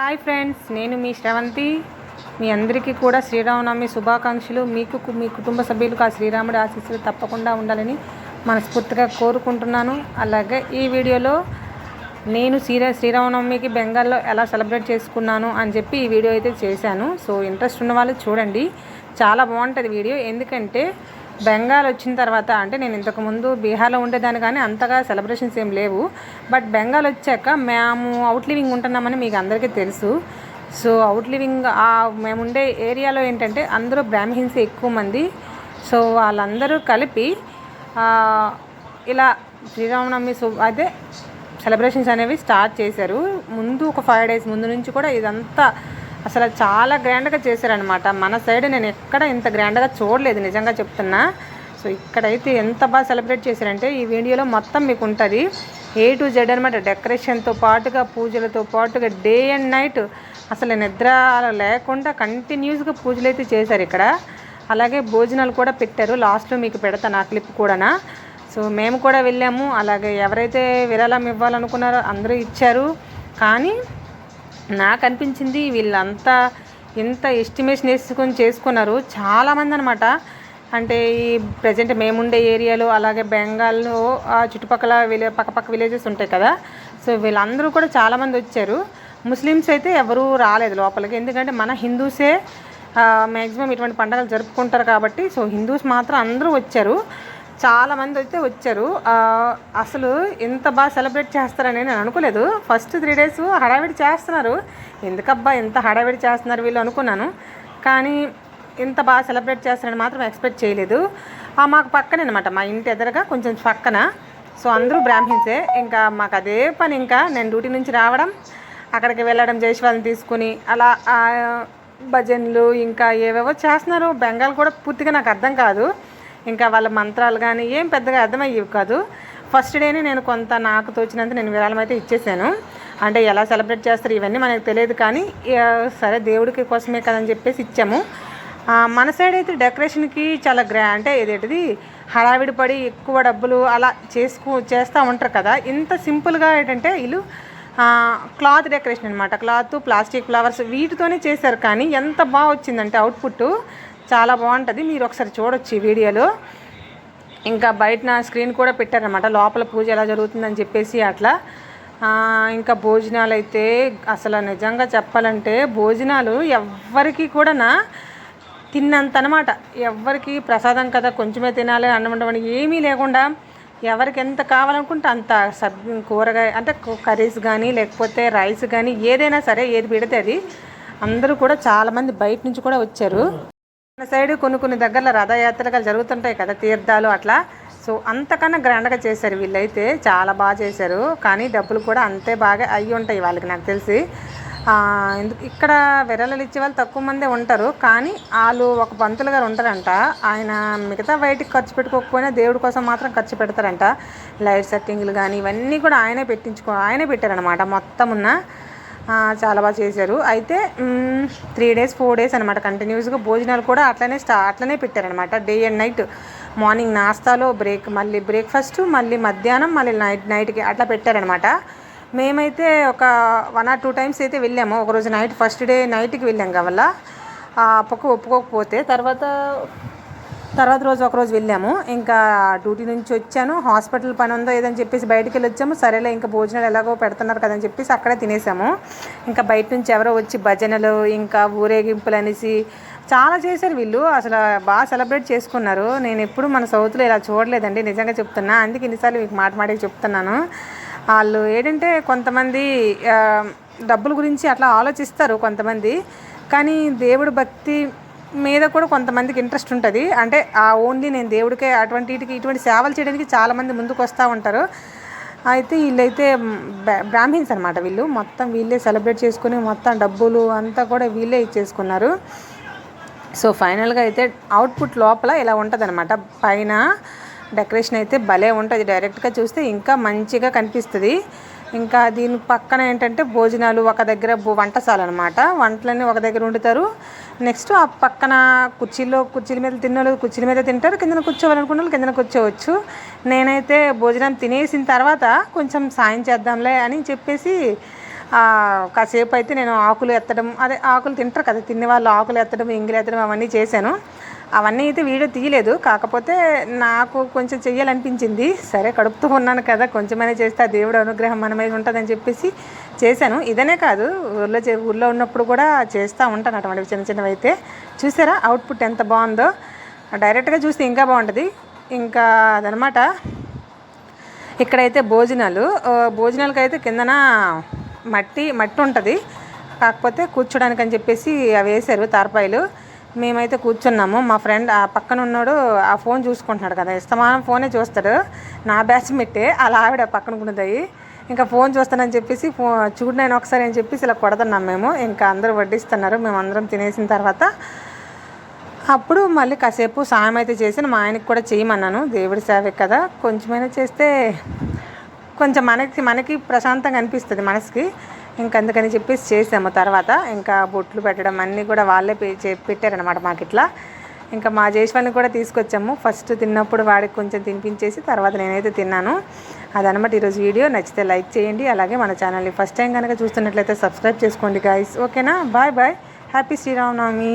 Hi friends నేను మీ శ్రవంతి. మీ అందరికీ కూడా శ్రీరామనవమి శుభాకాంక్షలు. మీకు మీ కుటుంబ సభ్యులకు ఆ శ్రీరాముడి ఆశీస్సులు తప్పకుండా ఉండాలని మనస్ఫూర్తిగా కోరుకుంటున్నాను. అలాగే ఈ వీడియోలో నేను శ్రీరా శ్రీరామనవమికి బెంగాల్లో ఎలా సెలబ్రేట్ చేసుకున్నాను అని చెప్పి ఈ వీడియో అయితే చేశాను. సో ఇంట్రెస్ట్ ఉన్న వాళ్ళు చూడండి. చాలా బాగుంటుంది వీడియో. ఎందుకంటే బెంగాల్ వచ్చిన తర్వాత అంటే నేను ఇంతకుముందు బీహార్లో ఉండేదాన్ని కానీ అంతగా సెలబ్రేషన్స్ ఏం లేవు. బట్ బెంగాల్ వచ్చాక మేము అవుట్ లివింగ్ ఉంటున్నామని మీకు అందరికీ తెలుసు. సో అవుట్ లివింగ్ మేముండే మేము ఉండే ఏరియాలో ఏంటంటే అందరూ బ్రాహ్మిన్స్ ఎక్కువ మంది. సో వాళ్ళందరూ కలిపి ఇలా శ్రీరామనవమి సు అయితే సెలబ్రేషన్స్ అనేవి స్టార్ట్ చేశారు. ముందు ఒక ఫైవ్ డేస్ ముందు నుంచి కూడా ఇదంతా అసలు చాలా గ్రాండ్గా చేశారనమాట మన సైడ్ నేను ఎక్కడ ఇంత గ్రాండ్గా చూడలేదు నిజంగా చెప్తున్నా. సో ఇక్కడైతే ఎంత బాగా సెలబ్రేట్ చేశారంటే ఈ వీడియోలో మొత్తం మీకు ఉంటుంది. ఏ టు జెడ్ అనమాట డెకరేషన్తో పాటుగా పూజలతో పాటుగా డే అండ్ నైట్ అసలు నిద్ర లేకుండా కంటిన్యూస్గా పూజలు అయితే చేశారు ఇక్కడ. అలాగే భోజనాలు కూడా పెట్టారు. లాస్ట్లో మీకు పెడతాను ఆ క్లిప్ కూడా సో మేము కూడా వెళ్ళాము. అలాగే ఎవరైతే విరాళం ఇవ్వాలనుకున్నారో అందరూ ఇచ్చారు. కానీ నాకు అనిపించింది వీళ్ళంతా ఎంత ఎస్టిమేషన్ వేసుకొని చేసుకున్నారు. చాలామంది అనమాట అంటే ఈ ప్రజెంట్ మేముండే ఏరియాలో అలాగే బెంగాల్లో ఆ చుట్టుపక్కల విలే పక్కపక్క విలేజెస్ ఉంటాయి కదా. సో వీళ్ళందరూ కూడా చాలామంది వచ్చారు. ముస్లిమ్స్ అయితే ఎవరూ రాలేదు లోపలికి. ఎందుకంటే మన హిందూసే మ్యాక్సిమం ఇటువంటి పండుగలు జరుపుకుంటారు కాబట్టి సో హిందూస్ మాత్రం అందరూ వచ్చారు. చాలా మంది అయితే వచ్చారు. అసలు ఇంత బాగా సెలబ్రేట్ చేస్తారని నేను అనుకోలేదు. ఫస్ట్ త్రీ డేస్ హడావిడి చేస్తున్నారు. ఎందుకబ్బా ఇంత హడావిడి చేస్తున్నారు వీళ్ళు అనుకున్నాను. కానీ ఇంత బాగా సెలబ్రేట్ చేస్తారని మాత్రం ఎక్స్పెక్ట్ చేయలేదు. ఆ, మాకు పక్కనే అనమాట మా ఇంటి ఎదురుగా కొంచెం పక్కన. సో అందరూ బ్రాహ్మిన్సే. ఇంకా మాకు అదే పని ఇంకా. నేను డ్యూటీ నుంచి రావడం అక్కడికి వెళ్ళడం జైశ్వాల్ని తీసుకుని అలా ఆ, భజనలు ఇంకా ఏవేవో చేస్తున్నారు. బెంగాల్ కూడా పూర్తిగా నాకు అర్థం కాదు. ఇంకా వాళ్ళ మంత్రాలు కానీ ఏం పెద్దగా అర్థమయ్యేవి కాదు. ఫస్ట్ డేనే నేను కొంత నాకు తోచినంత నేను విరాళం అయితే ఇచ్చేసాను. అంటే ఎలా సెలబ్రేట్ చేస్తారు ఇవన్నీ మనకు తెలియదు కానీ సరే దేవుడికి కోసమే కదని చెప్పేసి ఇచ్చాము. మన సైడ్ అయితే డెకరేషన్కి చాలా గ్రా అంటే ఏదేంటిది హడావిడి పడి ఎక్కువ డబ్బులు అలా చేసుకు చేస్తూ ఉంటారు కదా. ఇంత సింపుల్గా ఏంటంటే వీళ్ళు క్లాత్ డెకరేషన్ అనమాట క్లాత్ ప్లాస్టిక్ ఫ్లవర్స్ వీటితోనే చేశారు కానీ ఎంత బాగా వచ్చిందంటే అవుట్పుట్ చాలా బాగుంటుంది. మీరు ఒకసారి చూడొచ్చు ఈ వీడియోలో. ఇంకా బయట నా స్క్రీన్ కూడా పెట్టారనమాట లోపల పూజ ఎలా జరుగుతుందని చెప్పేసి అట్లా. ఇంకా భోజనాలు అయితే అసలు నిజంగా చెప్పాలంటే భోజనాలు ఎవ్వరికి కూడా నా తిన్నంత అనమాట ఎవ్వరికి ప్రసాదం కదా కొంచెమే తినాలి అన్నం ఏమీ లేకుండా ఎవరికి ఎంత కావాలనుకుంటే అంత సబ్ కూరగాయ అంటే కర్రీస్ కానీ లేకపోతే రైస్ కానీ ఏదైనా సరే ఏది పెడితే అది అందరూ కూడా చాలామంది బయట నుంచి కూడా వచ్చారు. మన సైడ్ కొన్ని కొన్ని దగ్గరలో రథయాత్రలు జరుగుతుంటాయి కదా తీర్థాలు అట్లా. సో అంతకన్నా గ్రాండ్గా చేశారు వీళ్ళైతే. చాలా బాగా చేశారు. కానీ డబ్బులు కూడా అంతే బాగా అయ్యి ఉంటాయి వాళ్ళకి నాకు తెలిసి. ఎందుకు ఇక్కడ విరళలు ఇచ్చే వాళ్ళు తక్కువ మందే ఉంటారు. కానీ వాళ్ళు ఒక పంతులు గారు ఉంటారంట. ఆయన మిగతా బయటికి ఖర్చు పెట్టుకోకపోయినా దేవుడి కోసం మాత్రం ఖర్చు పెడతారంట. లైట్ సెట్టింగ్లు కానీ ఇవన్నీ కూడా ఆయనే పెట్టించుకో ఆయనే పెట్టారనమాట మొత్తం ఉన్న చాలా బాగా చేశారు. అయితే త్రీ డేస్ ఫోర్ డేస్ అనమాట కంటిన్యూస్గా భోజనాలు కూడా అట్లనే స్టా అట్లనే పెట్టారనమాట డే అండ్ నైట్ మార్నింగ్ నాస్తాలో బ్రేక్ మళ్ళీ బ్రేక్ఫాస్ట్ మళ్ళీ మధ్యాహ్నం మళ్ళీ నైట్ నైట్కి అట్లా పెట్టారనమాట మేమైతే ఒక వన్ ఆర్ టూ టైమ్స్ అయితే వెళ్ళాము. ఒకరోజు నైట్ ఫస్ట్ డే నైట్కి వెళ్ళాం కావాల. ఆ పక్క ఒప్పుకోకపోతే తర్వాత తర్వాత రోజు ఒకరోజు వెళ్ళాము. ఇంకా డ్యూటీ నుంచి వచ్చాను. హాస్పిటల్ పని ఉందో ఏదని చెప్పేసి బయటికి వెళ్ళి వచ్చాము. సరేలే ఇంకా భోజనాలు ఎలాగో పెడుతున్నారు కదని చెప్పేసి అక్కడే తినేసాము. ఇంకా బయట నుంచి ఎవరో వచ్చి భజనలు ఇంకా ఊరేగింపులు అనేసి చాలా చేశారు వీళ్ళు. అసలు బాగా సెలబ్రేట్ చేసుకున్నారు. నేను ఎప్పుడు మన సౌత్లో ఇలా చూడలేదండి నిజంగా చెప్తున్నా. అందుకే ఇన్నిసార్లు మీకు మాట మాటకి చెప్తున్నాను. వాళ్ళు ఏంటంటే కొంతమంది డబ్బుల గురించి అట్లా ఆలోచిస్తారు కొంతమంది. కానీ దేవుడు భక్తి మీద కూడా కొంతమందికి ఇంట్రెస్ట్ ఉంటుంది. అంటే ఆ ఓన్లీ నేను దేవుడికే అటువంటి ఇటువంటి సేవలు చేయడానికి చాలామంది ముందుకు వస్తూ ఉంటారు. అయితే వీళ్ళైతే బ్రాహ్మిన్స్ అనమాట వీళ్ళు. మొత్తం వీళ్ళే సెలబ్రేట్ చేసుకుని మొత్తం డబ్బులు అంతా కూడా వీళ్ళే ఇచ్చేసుకున్నారు. సో ఫైనల్గా అయితే అవుట్పుట్ లోపల ఇలా ఉంటుంది పైన డెకరేషన్ అయితే భలే ఉంటుంది. డైరెక్ట్గా చూస్తే ఇంకా మంచిగా కనిపిస్తుంది. ఇంకా దీని పక్కన ఏంటంటే భోజనాలు ఒక దగ్గర వంటశాల అనమాట వంటలన్నీ ఒక దగ్గర వండుతారు. నెక్స్ట్ ఆ పక్కన కుర్చీలో కుర్చీల మీద తిన్నోళ్ళు కుర్చీల మీద తింటారు. కిందన కూర్చోవాలనుకున్న వాళ్ళు కిందన కూర్చోవచ్చు. నేనైతే భోజనం తినేసిన తర్వాత కొంచెం సాయం చేద్దాంలే అని చెప్పేసి కాసేపు అయితే నేను ఆకులు ఎత్తడం అదే ఆకులు తింటారు కదా తినే వాళ్ళు ఆకులు ఎత్తడం ఎంగిలి ఎత్తడం అవన్నీ చేశాను. అవన్నీ అయితే వీడియో తీయలేదు. కాకపోతే నాకు కొంచెం చెయ్యాలనిపించింది. సరే కడుపుతూ ఉన్నాను కదా కొంచెమైనా చేస్తే ఆ దేవుడు అనుగ్రహం మన మీద ఉంటుందని చెప్పేసి చేశాను. ఇదనే కాదు ఊళ్ళో చే ఊళ్ళో ఉన్నప్పుడు కూడా చేస్తూ ఉంటాను అటువంటివి చిన్న చిన్నవి అయితే చూసారా అవుట్పుట్ ఎంత బాగుందో? డైరెక్ట్గా చూస్తే ఇంకా బాగుంటుంది. ఇంకా అదనమాట ఇక్కడైతే భోజనాలు. భోజనాలకు అయితే కిందన మట్టి మట్టి ఉంటుంది. కాకపోతే కూర్చోడానికి అని చెప్పేసి అవి వేశారు తారపాయలు. మేమైతే కూర్చున్నాము. మా ఫ్రెండ్ ఆ పక్కన ఉన్నాడు ఆ ఫోన్ చూసుకుంటున్నాడు కదా. ఇస్తమానం ఫోనే చూస్తాడు. నా బ్యాచ్ మెట్టే అలా ఆవిడ పక్కన ఉన్నదాయి. ఇంకా ఫోన్ చూస్తానని చెప్పేసి ఫో చూడు నేను ఒకసారి అని చెప్పేసి ఇలా కొడుతున్నాం మేము. ఇంకా అందరూ వడ్డిస్తున్నారు. మేము అందరం తినేసిన తర్వాత అప్పుడు మళ్ళీ కాసేపు సాయం అయితే చేసి మా ఆయనకి కూడా చేయమన్నాను. దేవుడి సేవే కదా. కొంచెమైనా చేస్తే కొంచెం మనకి మనకి ప్రశాంతంగా అనిపిస్తుంది మనసుకి. ఇంకా అందుకని చెప్పేసి చేసాము. తర్వాత ఇంకా బొట్లు పెట్టడం అన్నీ కూడా వాళ్ళే పే చే పెట్టారనమాట మాకు ఇట్లా. ఇంకా మా జేష్వాల్ని కూడా తీసుకొచ్చాము. ఫస్ట్ తిన్నప్పుడు వాడికి కొంచెం తినిపించేసి తర్వాత నేనైతే తిన్నాను. అదనమాట ఈరోజు వీడియో. నచ్చితే లైక్ చేయండి. అలాగే మన ఛానల్ని ఫస్ట్ టైం కనుక చూస్తున్నట్లయితే సబ్స్క్రైబ్ చేసుకోండి గాయస్ ఓకేనా? Bye bye. హ్యాపీ శ్రీరామనవమి.